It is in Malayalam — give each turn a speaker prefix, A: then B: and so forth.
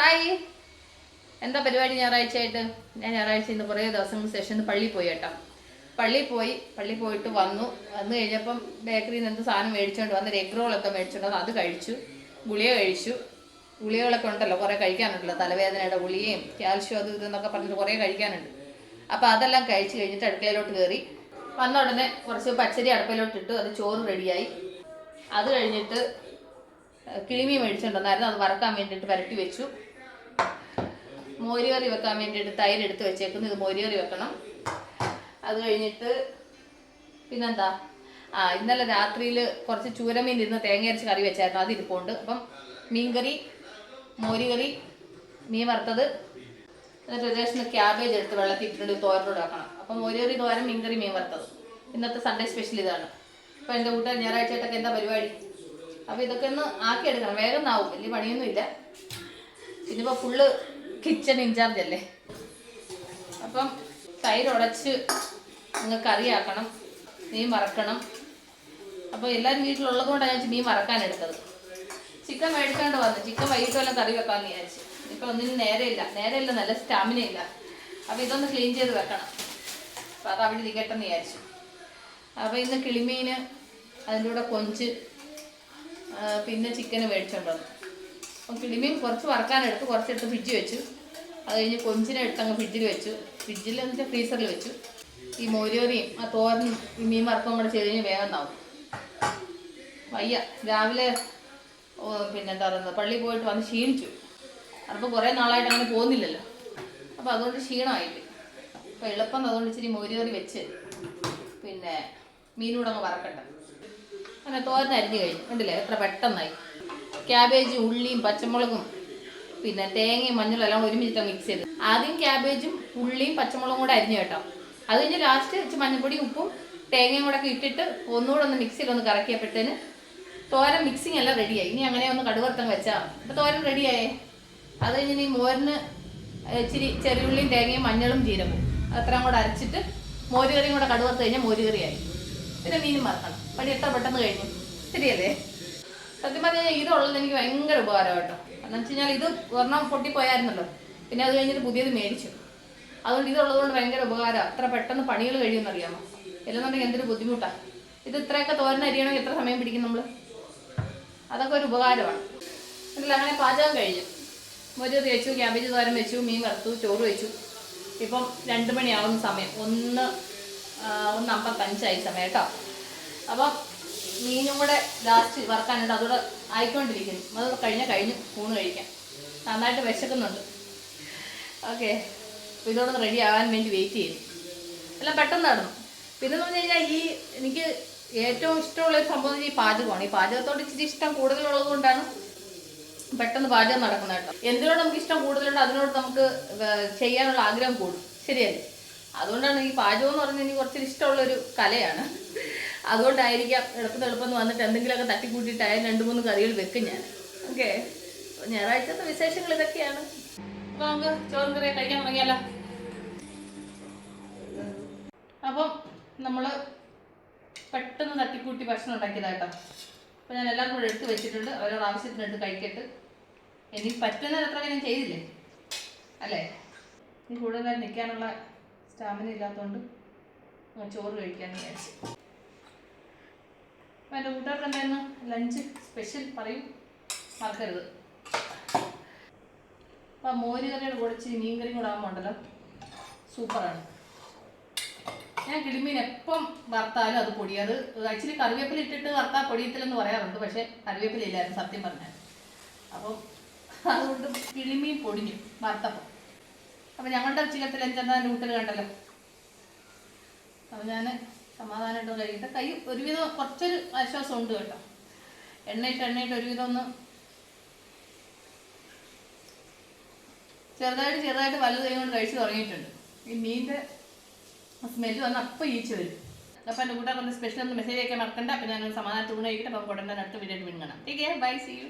A: ഹായ്. എന്താ പരിപാടി ഞായറാഴ്ച ആയിട്ട് ഞാൻ ഞായറാഴ്ച ഇന്ന് കുറേ ദിവസങ്ങൾക്ക് ശേഷം ഇന്ന് പള്ളിയിൽ പോയി കേട്ടോ. പള്ളിയിൽ പോയി പള്ളി പോയിട്ട് വന്നു. വന്നു കഴിഞ്ഞപ്പം ബേക്കറിയിൽ നിന്ന് എന്ത് സാധനം മേടിച്ചുകൊണ്ട് വന്ന് എഗ് റോളൊക്കെ മേടിച്ചുകൊണ്ട് അത് കഴിച്ചു. ഗുളിക കഴിച്ചു. ഗുളികകളൊക്കെ ഉണ്ടല്ലോ കുറേ കഴിക്കാനുണ്ടല്ലോ. തലവേദനയുടെ ഗുളികയും കാൽഷ്യം അത് ഇതെന്നൊക്കെ പറഞ്ഞിട്ട് കുറേ കഴിക്കാനുണ്ട്. അപ്പോൾ അതെല്ലാം കഴിച്ച് കഴിഞ്ഞിട്ട് അടുക്കളയിലോട്ട് കയറി. വന്ന ഉടനെ കുറച്ച് പച്ചരി അടുപ്പയിലോട്ട് ഇട്ടു. അത് ചോറ് റെഡിയായി. അത് കഴിഞ്ഞിട്ട് കിളിമീൻ മേടിച്ചിട്ടുണ്ടായിരുന്നു അത് വറക്കാൻ വേണ്ടിയിട്ട് വരട്ടി വെച്ചു. മോരുകറി വെക്കാൻ വേണ്ടിയിട്ട് തൈര് എടുത്ത് വെച്ചേക്കുന്നു. ഇത് മോരുകറി വെക്കണം. അത് കഴിഞ്ഞിട്ട് പിന്നെന്താ? ആ ഇന്നലെ രാത്രിയിൽ കുറച്ച് ചൂരമീൻ ഇരുന്ന് തേങ്ങ അരച്ച് കറി വെച്ചായിരുന്നു. അത് ഇരിപ്പുണ്ട്. അപ്പം മീൻകറി മോരുകറി മീൻ വറുത്തത് എന്നിട്ട് ദിവസം ക്യാബേജ് എടുത്ത് വെള്ളത്തിൽ ഇട്ടിട്ട് തോരനോട് വെക്കണം. അപ്പം മോരുകറി തോരൻ മീൻകറി മീൻ വറുത്തത്. ഇന്നത്തെ സൺഡേ സ്പെഷ്യൽ ഇതാണ്. അപ്പം എന്റെ കൂട്ടുകാർ ഞായറാഴ്ചയായിട്ടൊക്കെ എന്താ പരിപാടി? അപ്പോൾ ഇതൊക്കെ ഒന്ന് ആക്കിയെടുക്കണം. വേഗം ആവും വലിയ പണിയൊന്നുമില്ല. ഇതിപ്പോൾ ഫുള്ള് കിച്ചൺ ഇൻചാർജ് അല്ലേ? അപ്പം തൈര് ഉടച്ച് നിങ്ങൾ കറിയാക്കണം മീൻ വറക്കണം. അപ്പോൾ എല്ലാവരും വീട്ടിലുള്ളത് കൊണ്ടാണ് ഞാൻ മീൻ വറക്കാൻ എടുത്തത്. ചിക്കൻ മേടിക്കാണ്ട് വന്നു. ചിക്കൻ വൈകിട്ട് വല്ല കറി വെക്കാമെന്ന് വിചാരിച്ചു. ഇപ്പം ഒന്നിനും നേരെയില്ല. നേരെയില്ല നല്ല സ്റ്റാമിന ഇല്ല. അപ്പോൾ ഇതൊന്ന് ക്ലീൻ ചെയ്ത് വെക്കണം. അപ്പോൾ അത് അവിടെ ഇരിക്കട്ടെ വിചാരിച്ചു. അപ്പോൾ ഇന്ന് കിളിമീന് അതിന്റെ കൂടെ കൊഞ്ച് പിന്നെ ചിക്കന് മേടിച്ചോണ്ട് വന്നു. അപ്പം കിളിമീൻ കുറച്ച് വറക്കാനെടുത്ത് കുറച്ചെടുത്ത് ഫ്രിഡ്ജ് വെച്ചു. അത് കഴിഞ്ഞ് കൊഞ്ചിനെ എടുത്ത് അങ്ങ് ഫ്രിഡ്ജിൽ വെച്ചു ഫ്രിഡ്ജിൽ എന്നിട്ട് ഫ്രീസറിൽ വെച്ചു. ഈ മോരിയോറിയും ആ തോരനും ഈ മീൻ വറക്കും കൂടെ ചെയ്ത് കഴിഞ്ഞ് വേഗം നാവും വയ്യ. രാവിലെ പിന്നെ എന്താ പറയുന്നത് പള്ളിയിൽ പോയിട്ട് വന്ന് ക്ഷീണിച്ചു. അപ്പോൾ കുറേ നാളായിട്ട് അങ്ങനെ പോകുന്നില്ലല്ലോ. അപ്പോൾ അതുകൊണ്ട് ക്ഷീണമായിട്ട് അപ്പോൾ എളുപ്പം അതുകൊണ്ട് ഇച്ചിരി മോരിയോറി വെച്ച് പിന്നെ മീനൂടെ അങ്ങ് വറക്കട്ടെ. അങ്ങനെ തോരൻ അരിഞ്ഞ് കഴിഞ്ഞു. കണ്ടില്ലേ? എത്ര പെട്ടെന്നായി. ക്യാബേജും ഉള്ളിയും പച്ചമുളകും പിന്നെ തേങ്ങയും മഞ്ഞളും എല്ലാം ഒരുമിച്ചിട്ട് മിക്സ് ചെയ്ത്. ആദ്യം ക്യാബേജും ഉള്ളിയും പച്ചമുളകും കൂടെ അരിഞ്ഞു കേട്ടോ. അത് കഴിഞ്ഞ് ലാസ്റ്റ് വെച്ച് മഞ്ഞൾപ്പൊടിയും ഉപ്പും തേങ്ങയും കൂടെ ഒക്കെ ഇട്ടിട്ട് ഒന്നുകൂടെ ഒന്ന് മിക്സിയിൽ ഒന്ന് കറക്കിയപ്പോഴത്തേന് തോരൻ മിക്സിങ് എല്ലാം റെഡിയായി ഇനി അങ്ങനെ ഒന്ന് കടുവർത്തം വെച്ചാൽ അപ്പോൾ തോരൻ റെഡിയായേ അത് കഴിഞ്ഞ് ഈ മോരിന് ഇച്ചിരി ചെറിയുള്ളിയും തേങ്ങയും മഞ്ഞളും ജീരകവും അത്രയും കൂടെ അരച്ചിട്ട് മോരുകറിയും കൂടെ കടുവർത്ത് കഴിഞ്ഞാൽ മോരുകറിയായി. പിന്നെ മീനും മറക്കണം പണി എത്ര പെട്ടെന്ന് കഴിഞ്ഞു. ശരിയല്ലേ? സത്യം പറഞ്ഞാൽ ഇതുള്ളത് എനിക്ക് ഭയങ്കര ഉപകാരം കേട്ടോ. എന്ന് വെച്ച് കഴിഞ്ഞാൽ ഇത് ഒരെണ്ണം പൊട്ടിപ്പോയായിരുന്നല്ലോ. പിന്നെ അത് കഴിഞ്ഞിട്ട് പുതിയത് മേടിച്ചു. അതുകൊണ്ട് ഇതുള്ളതുകൊണ്ട് ഭയങ്കര ഉപകാരം അത്ര പെട്ടെന്ന് പണികൾ കഴിയുമെന്ന് അറിയാമോ ഇല്ലെന്നുണ്ടെങ്കിൽ എന്തൊരു ബുദ്ധിമുട്ടാണ് ഇത് ഇത്രയൊക്കെ തോരൻ അരിയണമെങ്കിൽ എത്ര സമയം പിടിക്കും നമ്മൾ അതൊക്കെ ഒരു ഉപകാരമാണ്. എന്നില്ല അങ്ങനെ പാചകം കഴിഞ്ഞു. മൊരി വെച്ചു ക്യാബേജ് തോരൻ വെച്ചു മീൻ വറുത്തു ചോറ് വെച്ചു. ഇപ്പം രണ്ട് മണിയാവുന്ന സമയം. ഒന്ന് ഒന്ന് അമ്പത്തഞ്ചായി സമയം കേട്ടോ. അപ്പം മീനും കൂടെ ലാസ്റ്റ് വറക്കാനുണ്ട്. അതുകൂടെ ആയിക്കൊണ്ടിരിക്കുന്നു. അത് കഴിഞ്ഞാൽ കഴിഞ്ഞു ഊണ് കഴിക്കാം. നന്നായിട്ട് വിശക്കുന്നുണ്ട്. ഓക്കെ. ഇതോടൊന്ന് റെഡി ആവാൻ വേണ്ടി വെയിറ്റ് ചെയ്യുന്നു. എല്ലാം പെട്ടെന്ന് നടന്നു. പിന്നെ എന്ന് പറഞ്ഞു കഴിഞ്ഞാൽ ഈ എനിക്ക് ഏറ്റവും ഇഷ്ടമുള്ള ഒരു സംഭവം ഈ പാചകമാണ്. ഈ പാചകത്തോട് ഇച്ചിരി ഇഷ്ടം കൂടുതലുള്ളത് കൊണ്ടാണ് പെട്ടെന്ന് പാചകം നടക്കുന്നത് കേട്ടോ. എന്തിനോട് നമുക്ക് ഇഷ്ടം കൂടുതലുണ്ട് അതിനോട് നമുക്ക് ചെയ്യാനുള്ള ആഗ്രഹം കൂടും. ശരിയല്ലേ? അതുകൊണ്ടാണ് ഈ പാചകം എന്ന് പറഞ്ഞാൽ എനിക്ക് കുറച്ചൊരു ഇഷ്ടമുള്ളൊരു കലയാണ്. അതുകൊണ്ടായിരിക്കാം എളുപ്പം എളുപ്പം വന്നിട്ട് എന്തെങ്കിലുമൊക്കെ തട്ടിക്കൂട്ടിയിട്ടായാലും രണ്ട് മൂന്ന് കറികൾ വെക്കും ഞാൻ. ഓക്കെ. ഞായറാഴ്ചത്തെ വിശേഷങ്ങൾ ഇതൊക്കെയാണ്. അപ്പൊ നമുക്ക് ചോറും കറിയൊക്കെ കഴിക്കാൻ അപ്പം നമ്മൾ പെട്ടെന്ന് തട്ടിക്കൂട്ടി ഭക്ഷണം ഉണ്ടാക്കിയതാട്ടോ. അപ്പം ഞാൻ എല്ലാം കൂടെ എടുത്ത് വെച്ചിട്ടുണ്ട്. ഓരോ ആവശ്യത്തിന് എടുത്ത് കഴിക്കട്ട്. എനിക്ക് പറ്റുന്ന അത്ര ഞാൻ ചെയ്തില്ലേ? അല്ലേ? ഇനി കൂടുതലായി നിൽക്കാനുള്ള സ്റ്റാമിന ഇല്ലാത്തതുകൊണ്ട് ചോറ് കഴിക്കാമെന്ന് വിചാരിച്ചു. അപ്പോൾ എന്റെ കൂട്ടുകാർക്ക് എന്തായിരുന്നു? ലഞ്ച് സ്പെഷ്യൽ പറയും. മറക്കരുത്. അപ്പോൾ മോര് കറിയുടെ കൂടെ ഇച്ചിരി മീൻ കറിയും കൂടെ ആകുമ്പോൾ സൂപ്പറാണ്. ഞാൻ കിളിമീൻ എപ്പം വറുത്താലും അത് പൊടി അത് ആക്ച്വലി കറിവേപ്പില ഇട്ടിട്ട് വറുത്താൽ പൊടിയത്തില്ലെന്ന് പറയാറുണ്ട്. പക്ഷേ കറിവേപ്പില ഇല്ലായിരുന്നു സത്യം പറഞ്ഞാൽ അപ്പം അതുകൊണ്ട് കിളിമീൻ പൊടിഞ്ഞു വറുത്തപ്പം. അപ്പം ഞങ്ങളുടെ ഉച്ചക്കത്തിൽ എന്താ? നൂട്ടിൽ കണ്ടല്ലോ. അപ്പം ഞാൻ സമാധാനമായിട്ട് കഴിക്കട്ടെ. കൈ ഒരുവിധം കുറച്ചൊരു ആശ്വാസം ഉണ്ട് കേട്ടോ. എണ്ണയിട്ട് എണ്ണയിട്ട് ഒരുവിധം ഒന്ന് ചെറുതായിട്ട് ചെറുതായിട്ട് വലുത് കൈ കൊണ്ട് കഴിച്ചു തുടങ്ങിയിട്ടുണ്ട്. ഈ മീനിന്റെ സ്മെല്ല് വന്ന് അപ്പം ഈച്ച് വരും. അപ്പോൾ എന്റെ കൂട്ടുകാർ സ്പെഷ്യൽ ഒന്ന് മെസ്സേജ് അയക്കാൻ മറക്കണ്ട. അപ്പം ഞാൻ സമാധാനത്തോടെ കഴിക്കട്ടെ അപ്പോൾ ഉടനെ അടുത്ത വീഡിയോ വീണ്ടും കാണാം. Take by C U